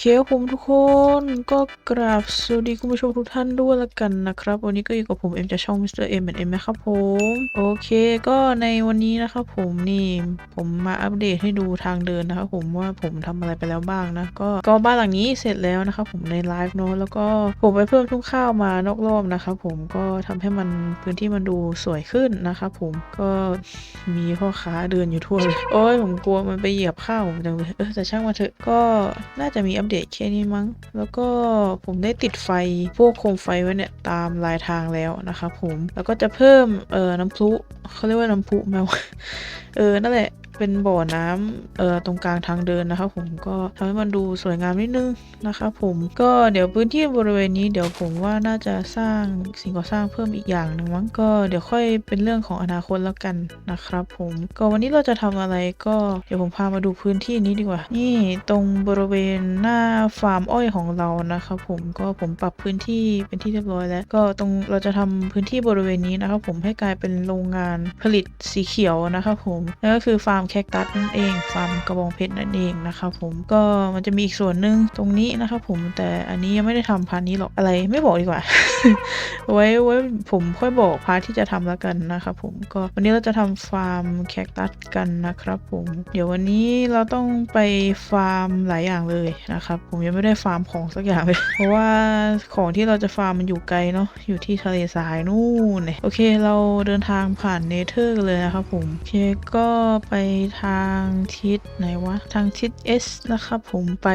เคผมทุกคนก็กราบสวัสดีคุณผู้ชมทุกท่านด้วยละกันนะครับ วันนี้ก็อยู่กับผมเอ็มจากช่อง Mr. M M นะครับผม โอเคก็ในวันนี้นะครับผมนี่ผมมาอัปเดตให้ดูทางเดินนะครับผมว่าผมทำอะไรไปแล้วบ้างนะก็ก็บ้านหลังนี้เสร็จแล้วนะครับผมในไลฟ์เนอะแล้วก็ผมไปเพิ่มทุ่งข้าวมานอกรอบนะครับผมก็ทำให้มันพื้นที่มันดูสวยขึ้นนะครับผมก็มีพ่อค้าเดินอยู่ทั่วเลยโอ้ยผมกลัวมันไปเหยียบข้าวผมจังเลยเออแต่ช่างมาเถอะก็น่าจะมีอัปเดตแค่นี้มั้ง แล้วก็ผมได้ติดไฟพวกโคมไฟไว้เนี่ยตามลายทางแล้วนะคะผมแล้วก็จะเพิ่มเอ่อน้ำพุเขาเรียกว่าน้ำพุแมวเออนั่นแหละ เป็นบ่อน้ำเอ่อตรงกลางทางเดินนะครับผมก็ทำให้มันดูสวยงามนิดนึงนะครับผมก็เดี๋ยวพื้นที่บริเวณนี้เดี๋ยวผมว่าน่าจะสร้างสิ่งก่อสร้างเพิ่มอีกอย่างหนึ่งมั้งก็เดี๋ยวค่อยเป็นเรื่องของอนาคตแล้วกันนะครับผมก็วันนี้เราจะทำอะไรก็เดี๋ยวผมพามาดูพื้นที่นี้ดีกว่า นี่ตรงบริเวณหน้าฟาร์มอ้อยของเรานะครับผมก็ผมปรับพื้นที่เป็นที่เรียบร้อยแล้ว ก็ตรงเราจะทำพื้นที่บริเวณนี้นะครับผมให้กลายเป็นโรงงานผลิตสีเขียวนะครับผมนั่นก็คือฟาร์มแคคตัสนั่นเอง ฟาร์มกระบองเพชรนั่นเองนะครับผมก็มันจะมีอีกส่วนหนึ่งตรงนี้นะครับผมแต่อันนี้ยังไม่ได้ทำพาร์ทนี้หรอกอะไรไม่บอกดีกว่า ไว้ไว้ผมค่อยบอกพาร์ทที่จะทำแล้วกันนะครับผมก็วันนี้เราจะทำฟาร์มแคคตัสกันนะครับผมเดี๋ยววันนี้เราต้องไปฟาร์มหลายอย่างเลยนะครับผมยังไม่ได้ฟาร์มของสักอย่างเลยเพราะว่าของที่เราจะฟาร์มมันอยู่ไกลเนาะอยู่ที่ทะเลทรายนู่นเนี่ยโอเค เราเดินทางผ่านเนเธอร์เลยนะครับผมโอเคก็ไปทางทิศไหนวะ ทางทิศ S นะครับผมไป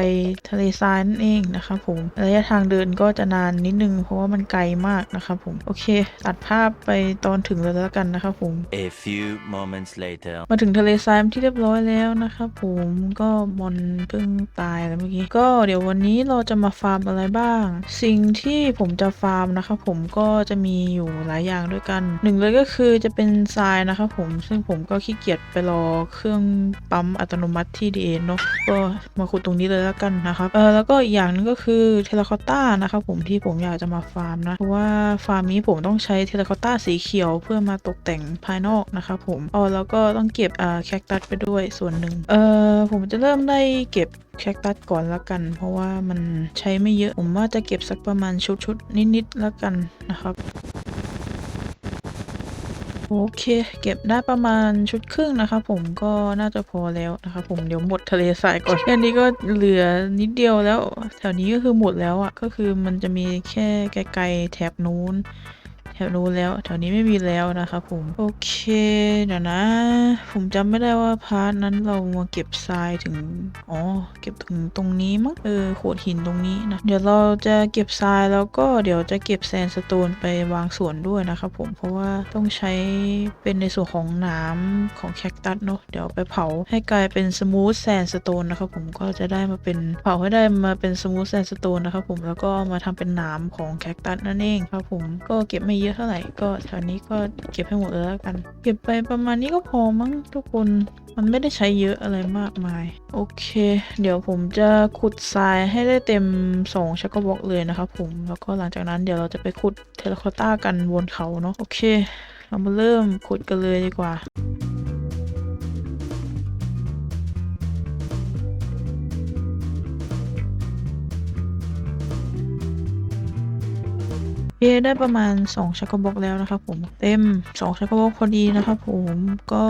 ทะเลทรายนั่นเองนะครับผมระยะทางเดินก็จะนานนิดนึง เพราะว่ามันไกลมากนะครับผม โอเค ตัดภาพไปตอนถึงเลยแล้วกันนะครับผม A few moments later. มาถึงทะเลทรายเป็นที่เรียบร้อยแล้วนะครับผมก็มอนเพิ่งตายแล้วเมื่อกี้ ก็เดี๋ยววันนี้เราจะมาฟาร์มอะไรบ้าง สิ่งที่ผมจะฟาร์มนะครับผมก็จะมีอยู่หลายอย่างด้วยกันหนึ่งเลยก็คือจะเป็นทรายนะครับผมซึ่งผมก็ขี้เกียจไปรอเครื่องปั๊มอัตโนมัติที่ดีเอ็นเนาะก็มาขุดตรงนี้เลยแล้วกันนะครับเออแล้วก็อีกอย่างหนึงก็คือเทเลคอต้านะครับผมที่ผมอยากจะมาฟาร์มนะเพราะว่าฟาร์มนี้ผมต้องใช้เทเลคอต้าสีเขียวเพื่อมาตกแต่งภายนอกนะครับผมอ๋อแล้วก็ต้องเก็บอ่าแคคตัสไปด้วยส่วนหนึ่งเออผมจะเริ่มได้เก็บแคคตัสก่อนละกัน เพราะว่ามันใช้ไม่เยอะผมว่าจะเก็บสักประมาณชุดชุดๆนิดๆละกันนะครับ โอเคเก็บได้ประมาณชุดครึ่งนะคะ ผมก็น่าจะพอแล้วนะคะ ผมเดี๋ยวหมดทะเลทรายก่อนแค่นี้ก็เหลือนิดเดียวแล้ว แถวนี้ก็คือหมดแล้วอะ่ะก็คือมันจะมีแค่ไกลๆแถบนู้น แถวนู้นแล้วแถวนี้ไม่มีแล้วนะครับผมโอเคเดี๋ยวนะ ผมจำไม่ได้ว่าพาร์ทนั้นเรามาเก็บทรายถึงอ๋อเก็บถึงตรงนี้มั้งเออโขดหินตรงนี้นะเดี๋ยวเราจะเก็บทรายแล้วก็เดี๋ยวจะเก็บแซนสโตนไปวางส่วนด้วยนะครับผมเพราะว่าต้องใช้เป็นในส่วนของน้ำของแคคตัสเนาะเดี๋ยวไปเผาให้กลายเป็นสมูทแซนสโตนนะครับผมก็จะได้มาเป็นเผาให้ได้มาเป็นสมูทแซนสโตนนะครับผมแล้วก็มาทำเป็นนามของแคคตัสนั่นเองครับผมก็เก็บไม่เยอะเท่าไหร่ก็แถวนี้ก็เก็บให้หมดเลยแล้วกัน เก็บไปประมาณนี้ก็พอมั้งทุกคนมันไม่ได้ใช้เยอะอะไรมากมาย โอเค เดี๋ยวผมจะขุดทรายให้ได้เต็ม2ชักกบล็อกเลยนะครับผมแล้วก็หลังจากนั้นเดี๋ยวเราจะไปขุดเทเลคอต้ากันบนเขาเนาะโอเค เรามาเริ่มขุดกันเลยดีกว่า เคได้ประมาณ 2ชักกระบอกแล้วนะครับผมเต็ม 2ชักกระบอกพอดีนะครับผมก็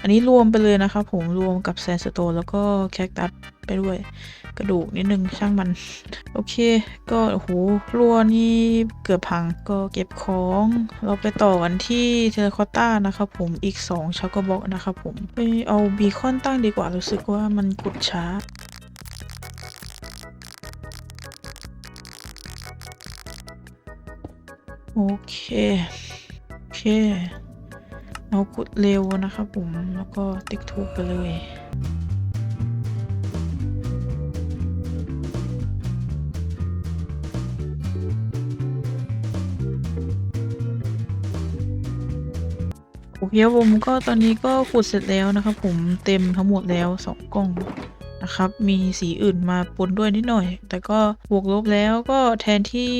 อันนี้รวมไปเลยนะครับผมรวมกับแซนสโตนแล้วก็แคคตัสไปด้วย กระดูกนิดนึงช่างมัน โอเค ก็โอ้โหรัวนี่เกือบพังก็เก็บของ เราไปต่อกันที่เทเลคอต้านะครับผมอีก 2ชักกระบอกนะครับผมไปเอาบีคอนตั้งดีกว่ารู้สึกว่ามันกดช้า โอเค โอเค เราขุดเร็วนะครับผม แล้วก็ติ๊กถูกไปเลยโอเคผมก็ตอนนี้ก็ขุดเสร็จแล้วนะครับผมเต็มทั้งหมดแล้วสองกล่อง นะครับ มีสีอื่นมาปนด้วยนิดหน่อย แต่ก็บวกลบแล้วก็แทนที่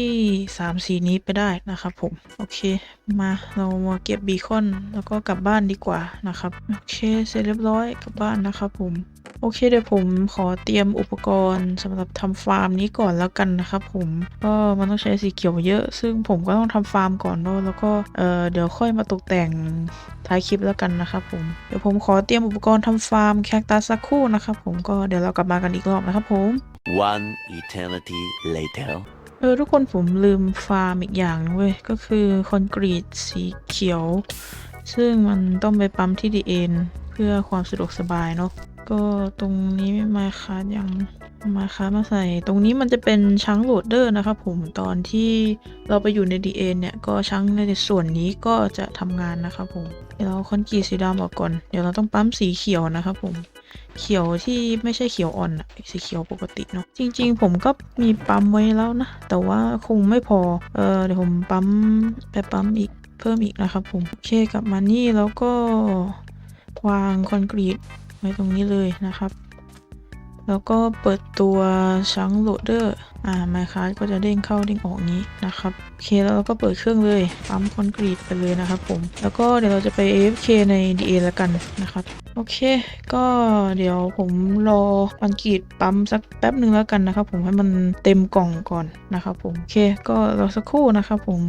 สามสีนี้ไปได้นะครับผม โอเค มาเรามาเก็บบีคอน แล้วก็กลับบ้านดีกว่านะครับ โอเค เสร็จเรียบร้อยกลับบ้านนะครับผม โอเคเดี๋ยวผมขอเตรียมอุปกรณ์สำหรับทำฟาร์มนี้ก่อนแล้วกันนะครับผมก็มันต้องใช้สีเขียวเยอะ ซึ่งผมก็ต้องทำฟาร์มก่อนเนอะแล้วก็เออเดี๋ยวค่อยมาตกแต่งท้ายคลิปแล้วกันนะครับผมเดี๋ยวผมขอเตรียมอุปกรณ์ทำฟาร์มแคคตัสสักครู่นะครับผมก็เดี๋ยวเรากลับมากันอีกรอบนะครับผม One eternity later. เออทุกคนผมลืมฟาร์มอีกอย่างนึงเว้ยก็คือคอนกรีตสีเขียว ซึ่งมันต้องไปปั๊มที่ดีเอ็นเพื่อความสะดวกสบายเนาะ ก็ตรงนี้ไม่มาคาดยังมาคาดมาใส่ ตรงนี้มันจะเป็นชั้งโหลดเดอร์นะครับผมตอนที่เราไปอยู่ใน DN เนี่ย ก็ชั้งในส่วนนี้ก็จะทำงานนะครับผมเดี๋ยวเราคอนกรีตสีดำออกก่อน เดี๋ยวเราต้องปั๊มสีเขียวนะครับผมเขียวที่ไม่ใช่เขียวอ่อนอะสีเขียวปกติเนาะจริง ๆ ผมก็มีปั๊มไว้แล้วนะ แต่ว่าคงไม่พอเออเดี๋ยวผมปั๊มไปปั๊มอีกเพิ่มอีกนะครับผมโอเคกลับมานี่แล้วก็วางคอนกรีต ไว้ตรงนี้เลยนะครับ แล้วก็เปิดตัวชังโหลดเดอร์อ่าไมค์คาร์ก็จะเด้งเข้าเด้งออกนี้นะครับโอเคแล้วเราก็เปิดเครื่องเลยปั๊มคอนกรีตไปเลยนะครับผม แล้วก็เดี๋ยวเราจะไป AFK ใน DA แล้วกันนะครับโอเค ก็เดี๋ยวผมรอคอนกรีตปั๊มสักแป๊บหนึ่งแล้วกันนะครับผมให้มันเต็มกล่องก่อนนะครับผมโอเคก็รอสักครู่นะครับผม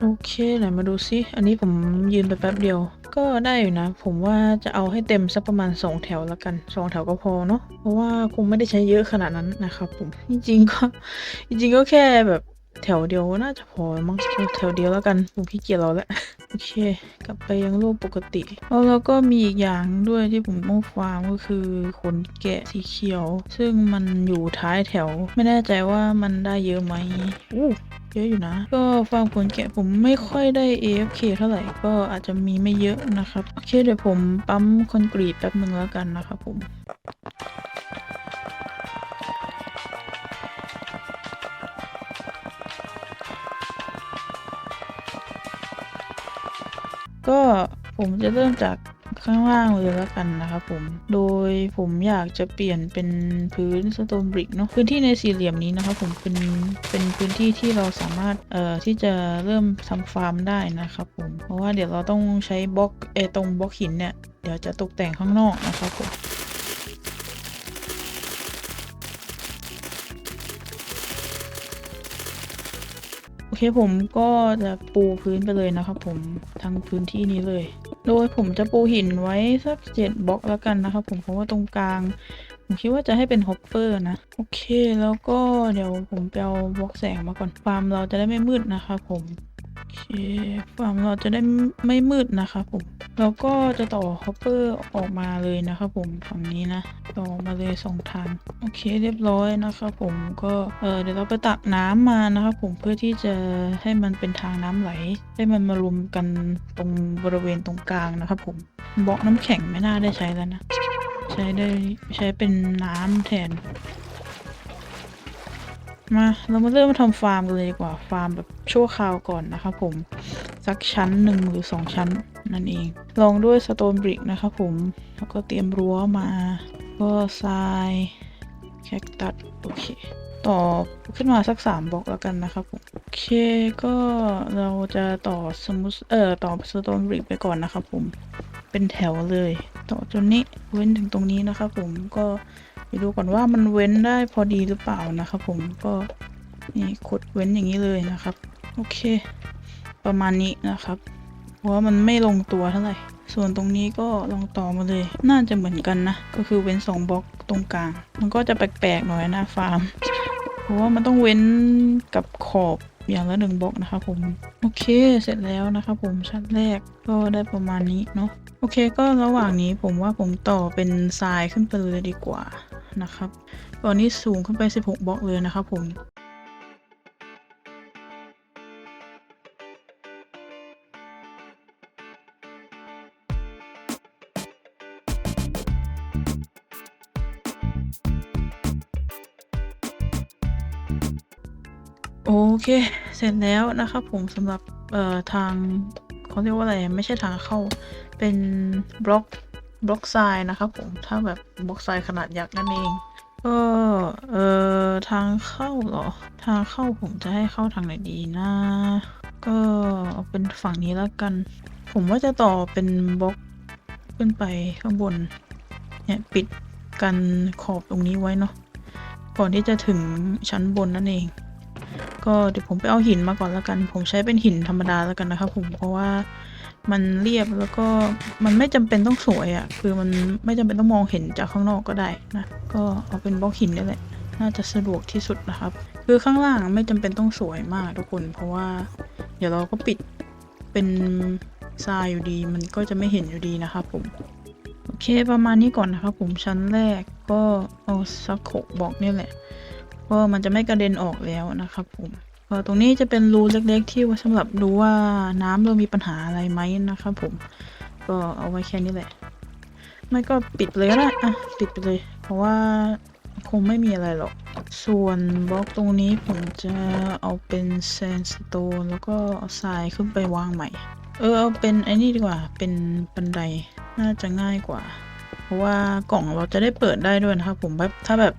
โอเคไหนมาดูซิ อันนี้ผมยืนไปแป๊บเดียว ก็ได้อยู่นะ ผมว่าจะเอาให้เต็มสักประมาณ 2 แถวแล้วกัน 2 แถวก็พอเนาะ เพราะว่าคงไม่ได้ใช้เยอะขนาดนั้นนะครับผม จริงๆก็ จริงๆก็แค่แบบแถวเดียวน่าจะพอมั้งแถวเดียวแล้วกัน ผมขี้เกียจเราแล้วโอเค กลับไปยังรูปปกติแล้วแล้วก็มีอีกอย่างด้วยที่ผมต้องฟาร์มก็คือขนแกะสีเขียว ซึ่งมันอยู่ท้ายแถว ไม่แน่ใจว่ามันได้เยอะไหมอู้ ยอะอยู่นะ ก็ฟาร์มขนแกะผมไม่ค่อยได้ AFK เท่าไหร่ก็อาจจะมีไม่เยอะนะครับ โอเคเดี๋ยวผมปั๊มคอนกรีตแป๊บหนึ่งแล้วกันนะครับผมก็ผมจะเริ่มจาก ข้างล่างเลยแล้วกันนะครับผม โดยผมอยากจะเปลี่ยนเป็นพื้นสโตนบริกเนาะ พื้นที่ในสี่เหลี่ยมนี้นะครับผมเป็นเป็นพื้นที่ที่เราสามารถเอ่อที่จะเริ่มทำฟาร์มได้นะครับผม เพราะว่าเดี๋ยวเราต้องใช้บล็อกเอตรงบล็อกหินเนี่ย เดี๋ยวจะตกแต่งข้างนอกนะครับผมโอเคผมก็จะปูพื้นไปเลยนะครับผมทั้งพื้นที่นี้เลย โดยผมจะปูหินไว้สักเจ็ดบล็อกแล้วกันนะครับผมเพราะว่าตรงกลาง ผมคิดว่าจะให้เป็นฮอปเปอร์นะ โอเคแล้วก็เดี๋ยวผมไปเอาบล็อกแสงมาก่อนฟาร์มเราจะได้ไม่มืดนะครับผมโอเคฟาร์มเราจะได้ไม่มืดนะครับผม แล้วก็จะต่อฮอปเปอร์ออกมาเลยนะครับผมฝั่งนี้นะ ต่อมาเลยสองทางโอเคเรียบร้อยนะครับผมก็เออเดี๋ยวเราไปตักน้ำมานะครับผมเพื่อที่จะให้มันเป็นทางน้ำไหล ให้มันมารวมกันตรงบริเวณตรงกลางนะครับผมบล็อกน้ำแข็งไม่น่าได้ใช้แล้วนะ ใช้ได้ใช้เป็นน้ำแทนมาเรามาเริ่มทำฟาร์มกันเลยดีกว่าฟาร์มแบบชั่วคราวก่อนนะครับผมสักชั้นหนึ่งหรือสองชั้น นั่นเองลองด้วยสโตนบริกนะครับผม แล้วก็เตรียมรั้วมา ก็ทรายแคคตัสโอเค ต่อขึ้นมาสักสามบล็อกแล้วกันนะครับผม โอเคก็เราจะต่อสมุสเอ่อต่อสโตนบริกไปก่อนนะครับผม เป็นแถวเลย ต่อจนนี้เว้นถึงตรงนี้นะครับผมก็ไปดูก่อนว่ามันเว้นได้พอดีหรือเปล่านะครับผมก็นี่กดเว้นอย่างนี้เลยนะครับ โอเค ประมาณนี้นะครับ เพราะว่ามันไม่ลงตัวเท่าไหร่ ส่วนตรงนี้ก็ลองต่อมาเลย น่าจะเหมือนกันนะ ก็คือเว้นสองบล็อกตรงกลาง มันก็จะแปลกๆหน่อยนะฟาร์ม เพราะว่ามันต้องเว้นกับขอบอย่างละหนึ่งบล็อกนะครับผม โอเคเสร็จแล้วนะครับผมชั้นแรกก็ได้ประมาณนี้เนาะโอเคก็ระหว่างนี้ผมว่าผมต่อเป็นทรายขึ้นไปเลยดีกว่านะครับตอนนี้สูงขึ้นไป 16บล็อกเลยนะครับผม โอเค เสร็จแล้วนะครับผมสำหรับเอ่อทางเขาเรียกว่าอะไรไม่ใช่ทางเข้าเป็นบล็อกบล็อกทรายนะครับผมถ้าแบบบล็อกทรายขนาดยักษ์นั่นเองก็เอ่อทางเข้าเหรอ ทางเข้าผมจะให้เข้าทางไหนดีนะ ก็เอาเป็นฝั่งนี้แล้วกัน ผมว่าจะต่อเป็นบล็อกขึ้นไปข้างบนเนี่ยปิดกันขอบตรงนี้ไว้เนาะก่อนที่จะถึงชั้นบนนั่นเอง ก็เดี๋ยวผมไปเอาหินมาก่อนแล้วกัน ผมใช้เป็นหินธรรมดาแล้วกันนะครับผมเพราะว่ามันเรียบแล้วก็มันไม่จำเป็นต้องสวยอะ่ะ คือมันไม่จำเป็นต้องมองเห็นจากข้างนอกก็ได้นะ ก็เอาเป็นบล็อกหินนี่แหละ น่าจะสะดวกที่สุดนะครับ คือข้างล่างไม่จำเป็นต้องสวยมากทุกคน เพราะว่า เดี๋ยวเราก็ปิดเป็นทรายอยู่ดี มันก็จะไม่เห็นอยู่ดีนะครับผม โอเคประมาณนี้ก่อนนะครับผมชั้นแรกก็เอาสักหกบล็อกนี่แหละ ก็มันจะไม่กระเด็นออกแล้วนะครับผมก็ตรงนี้จะเป็นรูเล็ก ๆ ที่ไว้สำหรับดูว่าน้ำเรามีปัญหาอะไรไหมนะครับผม ก็เอาไว้แค่นี้แหละ ไม่ก็ปิดเลยก็ได้อะปิดไปเลย เพราะว่าคงไม่มีอะไรหรอก ส่วนบล็อกตรงนี้ผมจะเอาเป็นแซนสโตนแล้วก็ทรายขึ้นไปวางใหม่ เออเอาเป็นไอ้นี่ดีกว่า เป็นบันไดน่าจะง่ายกว่า เพราะว่ากล่องเราจะได้เปิดได้ด้วยนะครับผมแบบถ้าแบบ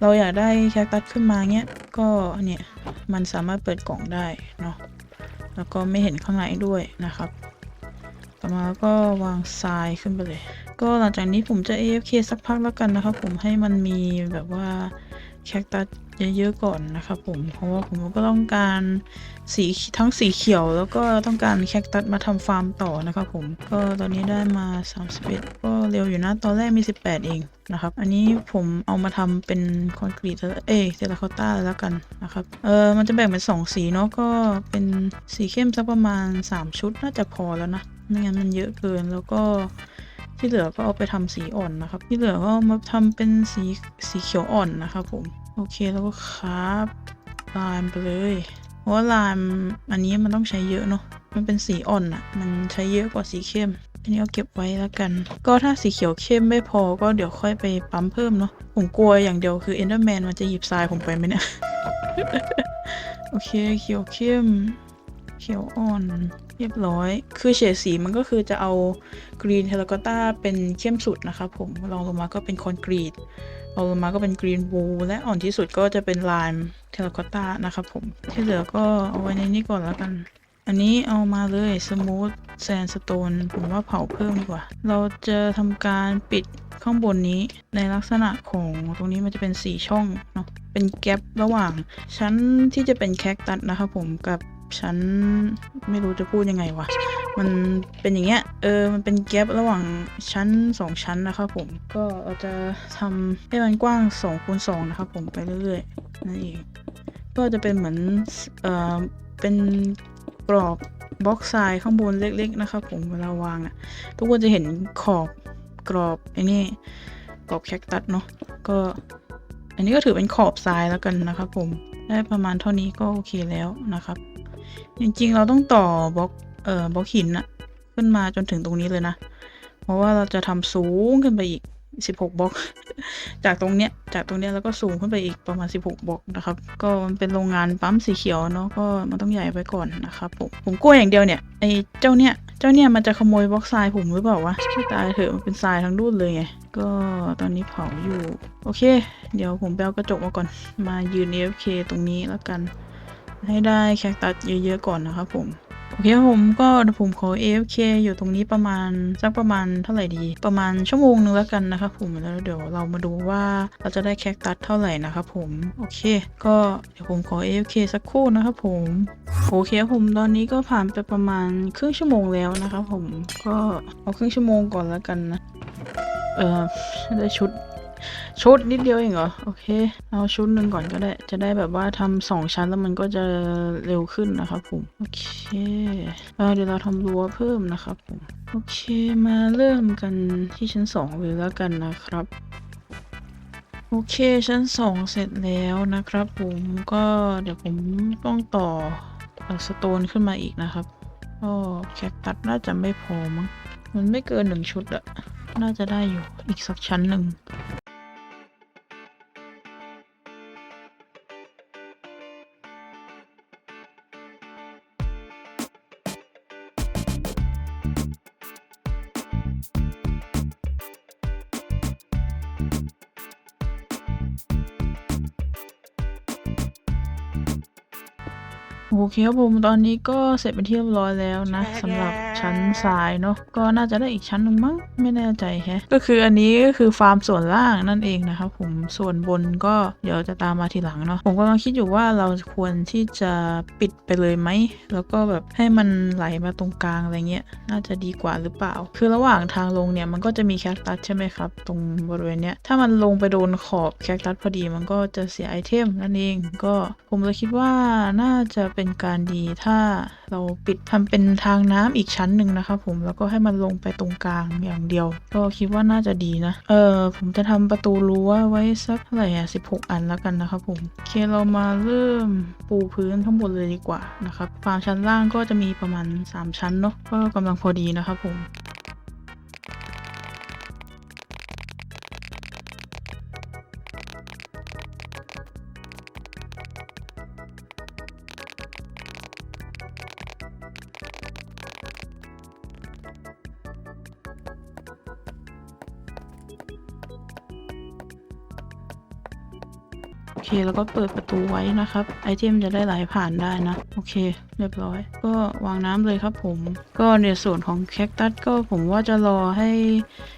เราอยากได้แคคตัสขึ้นมาเนี้ย ก็เนี่ยมันสามารถเปิดกล่องได้เนาะ แล้วก็ไม่เห็นข้างในด้วยนะครับต่อมาก็วางทรายขึ้นไปเลย ก็หลังจากนี้ผมจะ AFK สักพักแล้วกันนะครับ ผมให้มันมีแบบว่าแคคตัส เยอะๆก่อนนะครับผมเพราะว่าผมก็ต้องการสีทั้งสีเขียวแล้วก็ต้องการแคคตัสมาทำฟาร์มต่อนะครับผมก็ตอนนี้ได้มา 31 ก็เร็วอยู่นะตอนแรกมี 18 เองนะครับ อันนี้ผมเอามาทำเป็นคอนกรีตเอยเทราโคต้าแล้วกันนะครับเออมันจะแบ่งเป็น 2 สีเนาะก็เป็นสีเข้มสักประมาณ 3 ชุดน่าจะพอแล้วนะไม่งั้นมันเยอะเกินแล้วก็ที่เหลือก็เอาไปทำสีอ่อนนะครับ ที่เหลือก็มาทำเป็นสีสีเขียวอ่อนนะครับผม โอเคแล้วก็ครับลายไปเลยเพราะว่าลายอันนี้มันต้องใช้เยอะเนาะมันเป็นสีอ่อนอะมันใช้เยอะกว่าสีเข้ม อันนี้เอาเก็บไว้แล้วกัน ก็ถ้าสีเขียวเข้มไม่พอก็เดี๋ยวค่อยไปปั๊มเพิ่มเนาะผมกลัวอย่างเดียวคือเอนเดอร์แมนมันจะหยิบทรายผมไปไหมเนี่ยโอเคเขียวเข้มเขียวอ่อนเรียบร้อย คือเฉดสีมันก็คือจะเอากรีนเทเลกต้าเป็นเข้มสุดนะครับผมรองลงมาก็เป็นคอนกรีต อลงมาก็เป็นกรีนบูและอ่อนที่สุดก็จะเป็นไลม์เทเลก o ต้านะครับผม ที่เหลือก็เอาไว้ในนี้ก่อนแล้วกัน อันนี้เอามาเลยสมูทแซนสโตนผมว่าเผาเพิ่มดีกว่า เราจะทำการปิดข้างบนนี้ในลักษณะของตรงนี้มันจะเป็นสีช่องเนาะเป็นแกลบระหว่าง ชั้นที่จะเป็นแคคตัสนะครับผมกับชั้นไม่รู้จะพูดยังไงวะ มันเป็นอย่างเงี้ย เออ มันเป็นแกลบระหว่างชั้น 2 ชั้นนะครับผม ก็เราจะทำให้มันกว้าง2คูณ2นะครับผมไปเรื่อยๆนั่นเอง ก็จะเป็นเหมือน เอ่อ เป็นกรอบบล็อกทรายข้างบนเล็ก ๆ นะครับผม เวลาวางอะ่ะ ทุกคนจะเห็นขอบกรอบไอ้นี่กรอบแคคตัสเนาะ ก็ อันนี้ก็ถือเป็นขอบทรายแล้วกันนะครับผม ได้ประมาณเท่านี้ก็โอเคแล้วนะครับ จริงๆ เราต้องต่อบล็อก เอ่อบล็อกหินอะขึ้นมาจนถึงตรงนี้เลยนะ เพราะว่าเราจะทำสูงขึ้นไปอีก 16บล็อก จากตรงเนี้ย จากตรงเนี้ยแล้วก็สูงขึ้นไปอีกประมาณ 16บล็อกนะครับ ก็มันเป็นโรงงานปั๊มสีเขียวเนาะ ก็มันต้องใหญ่ไว้ก่อนนะครับผม ผมกลัวอย่างเดียวเนี่ย ไอ้เจ้าเนี้ย เจ้าเนี่ยมันจะขโมยบล็อกทรายผมหรือเปล่าวะไม่ตายเถอะ มันเป็นทรายทั้งรุ่นเลยไง ก็ตอนนี้เผาอยู่ โอเค เดี๋ยวผมไปเอากระจกมาก่อน มายืน AFK ตรงนี้แล้วกัน ให้ได้แคคตัสเยอะๆก่อนนะครับผม โอเคครับผมก็ผมขอ AFK อยู่ตรงนี้ประมาณสักประมาณเท่าไหร่ดี ประมาณชั่วโมงนึงแล้วกันนะครับผมแล้วเดี๋ยวเรามาดูว่าเราจะได้แคคตัสเท่าไหร่นะครับผมโอเค ก็เดี๋ยวผมขอ AFK สักครู่นะครับผมโอเคครับผมตอนนี้ก็ผ่านไปประมาณครึ่งชั่วโมงแล้วนะครับผมก็เอาครึ่งชั่วโมงก่อนแล้วกันนะเออได้ชุด ชุดนิดเดียวเองเหรอ โอเค เอาชุดหนึ่งก่อนก็ได้ จะได้แบบว่าทำสองชั้นแล้วมันก็จะเร็วขึ้นนะครับผม โอเคเอเดี๋ยวเราทำรั้วเพิ่มนะครับผม โอเค มาเริ่มกันที่ชั้นสองเลยแล้วกันนะครับโอเค ชั้นสองเสร็จแล้วนะครับผมก็เดี๋ยวผมต้องต่อสโตนขึ้นมาอีกนะครับก็แคคตัสน่าจะไม่พอมั้งมันไม่เกินหนึ่งชุดอะน่าจะได้อยู่อีกสักชั้นหนึ่ง โอเคครับผมตอนนี้ก็เสร็จเป็นที่เรียบร้อยแล้วนะสำหรับ ชั้นทรายเนาะก็น่าจะได้อีกชั้นหนึ่งมั้งไม่แน่ใจแฮะก็คืออันนี้ก็คือฟาร์มส่วนล่างนั่นเองนะครับผมส่วนบนก็เดี๋ยวจะตามมาทีหลังเนาะผมกำลังคิดอยู่ว่าเราควรที่จะปิดไปเลยไหมแล้วก็แบบให้มันไหลมาตรงกลางอะไรเงี้ยน่าจะดีกว่าหรือเปล่า คือระหว่างทางลงเนี่ยมันก็จะมีแคคตัสใช่ไหมครับ ตรงบริเวณเนี้ยถ้ามันลงไปโดนขอบแคคตัสพอดีมันก็จะเสียไอเทมนั่นเองก็ผมเลยคิดว่าน่าจะเป็นการดีถ้าเราปิดทำเป็นทางน้ำอีกชั้นหนึ่งนะคะผมแล้วก็ให้มันลงไปตรงกลางอย่างเดียว ก็คิดว่าน่าจะดีนะ เออผมจะทำประตูรั้วไว้สักเท่าไหร่อะสิอันแล้วกันนะครับผมโอเคเรามาเริ่มปูพื้นทั้งหมดเลยดีกว่านะครับฟาร์มชั้นล่างก็จะมีประมาณ 3 ชั้นเนาะก็กำลังพอดีนะครับผม อเคแล้วก็เปิดประตูไว้นะครับ ไอเทมจะได้ไหลผ่านได้นะ โอเค เรียบร้อย ก็วางน้ำเลยครับผม ก็ในส่วนของแคคตัสก็ผมว่าจะรอให้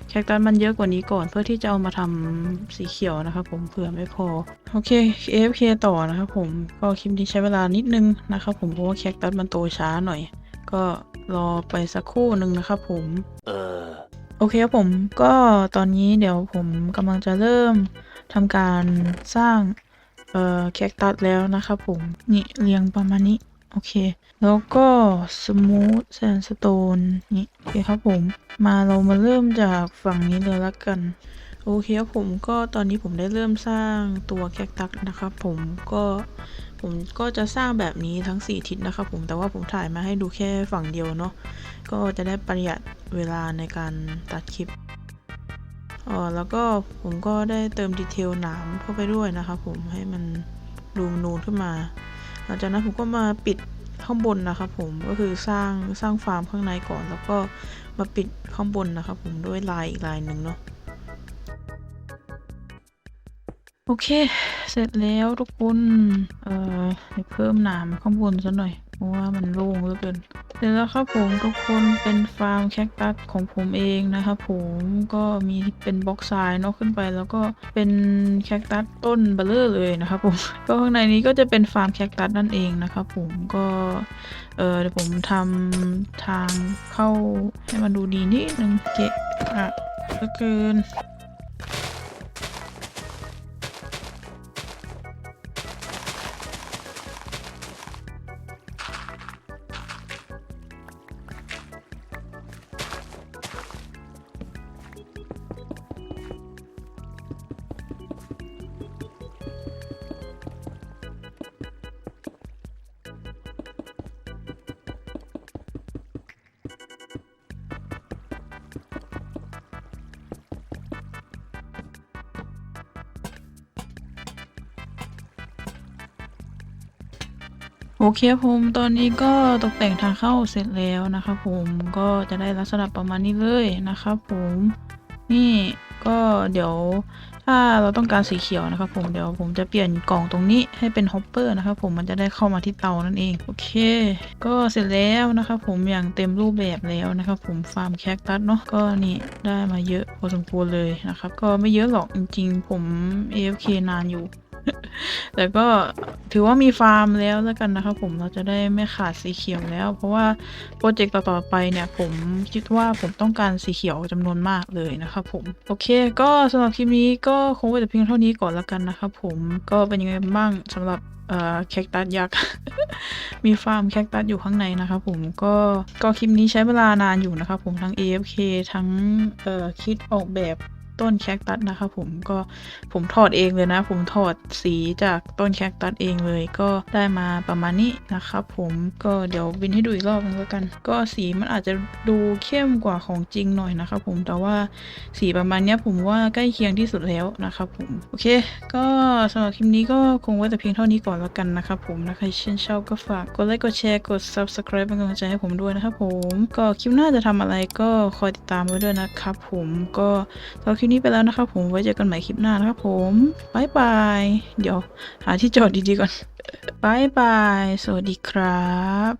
แคคตัสมันเยอะกว่านี้ก่อน เพื่อที่จะเอามาทำสีเขียวนะครับผมเผื่อไม่พอ โอเค AFK ต่อนะครับผมก็คลิปนี้ใช้เวลานิดนึงนะครับผมเพราะว่าแคคตัสมันโตช้าหน่อย ก็รอไปสักครู่หนึ่งนะครับผม Uh. โอเคครับผมก็ตอนนี้เดี๋ยวผมกำลังจะเริ่มทำการสร้าง เอ่อแคคตัสแล้วนะครับผมนี่เรียงประมาณนี้โอเค แล้วก็สมูทแซนสโตนนี่โอเคครับผมมาเรามาเริ่มจากฝั่งนี้เลยละกันโอเคครับผมก็ตอนนี้ผมได้เริ่มสร้างตัวแคคตัสนะครับผมก็ผมก็จะสร้างแบบนี้ทั้ง 4 ทิศนะครับผมแต่ว่าผมถ่ายมาให้ดูแค่ฝั่งเดียวเนาะก็จะได้ประหยัดเวลาในการตัดคลิป อ๋อแล้วก็ผมก็ได้เติมดีเทลหนามเข้าไปด้วยนะครับผมให้มันดูนูนขึ้นมา หลังจากนั้นผมก็มาปิดข้างบนนะครับผมก็คือสร้างสร้างฟาร์มข้างในก่อน แล้วก็มาปิดข้างบนนะครับผมด้วยลายอีกลายหนึ่งเนาะโอเค เสร็จแล้วทุกคน เอ่อเพิ่มหนามข้างบนซะหน่อย ราะว่ามันโล่งเหลือเกินเสร็จแล้วครับผมทุกคนเป็นฟาร์มแคคตัสของผมเองนะครับผมก็มีเป็นบล็อกทรายเนอกขึ้นไป แล้วก็เป็นแคคตัสต้นเบลเลอร์เลยนะครับผมก็ข้างในนี้ก็จะเป็นฟาร์มแคคตัสนั่นเองนะครับผมก็เออเดี๋ยวผมทำทางเข้าให้มันดูดีนิดนึงเกะอะเหลือเกิน โอเคผมตอนนี้ก็ตกแต่งทางเข้าเสร็จแล้วนะครับผมก็จะได้ลักษณะประมาณนี้เลยนะครับผมนี่ก็เดี๋ยวถ้าเราต้องการสีเขียวนะครับผมเดี๋ยวผมจะเปลี่ยนกล่องตรงนี้ให้เป็นฮอปเปอร์นะครับผมมันจะได้เข้ามาที่เตานั่นเองโอเค ก็เสร็จแล้วนะครับผมอย่างเต็มรูปแบบแล้วนะครับผมฟาร์มแคคตัสเนาะก็นี่ได้มาเยอะพอสมควรเลยนะครับก็ไม่เยอะหรอกจริง ๆ ผม AFK นานอยู่ แต่ก็ถือว่ามีฟาร์มแล้วแล้วกันนะครับผมเราจะได้ไม่ขาดสีเขียวแล้ว เพราะว่าโปรเจกต์ต่อๆไปเนี่ย ผมคิดว่าผมต้องการสีเขียวจำนวนมากเลยนะครับผม โอเค ก็สำหรับคลิปนี้ก็คงไว้แต่เพียงเท่านี้ก่อนแล้วกันนะครับผมก็เป็นยังไงบ้างสำหรับแคคตัสยักษ์ มีฟาร์มแคคตัสอยู่ข้างในนะครับผมก็ก็คลิปนี้ใช้เวลานานอยู่นะครับผมทั้ง AFK ทั้งคิดออกแบบ ต้นแคคตัสนะครับผมก็ผมถอดเองเลยนะ ผมถอดสีจากต้นแคคตัสเองเลย ก็ได้มาประมาณนี้นะครับผมก็เดี๋ยวบินให้ดูอีกรอบนึงแล้วกัน ก็สีมันอาจจะดูเข้มกว่าของจริงหน่อยนะครับผมแต่ว่าสีประมาณนี้ผมว่าใกล้เคียงที่สุดแล้วนะครับผมโอเค ก็สำหรับคลิปนี้ก็คงไว้แต่เพียงเท่านี้ก่อนแล้วกันนะครับผมถ้าใครชื่นชอบก็ฝากกดไลค์กดแชร์กด subscribe เป็นกำลังใจให้ผมด้วยนะครับผมก็คลิปหน้าจะทำอะไรก็คอยติดตามไว้ด้วยนะครับผมก็สำหรับคลิปนี้ไปแล้วนะครับผมไว้เจอกันใหม่คลิปหน้านะครับผมบายบายเดี๋ยว หาที่จอดดีๆก่อนบายบาย สวัสดีครับ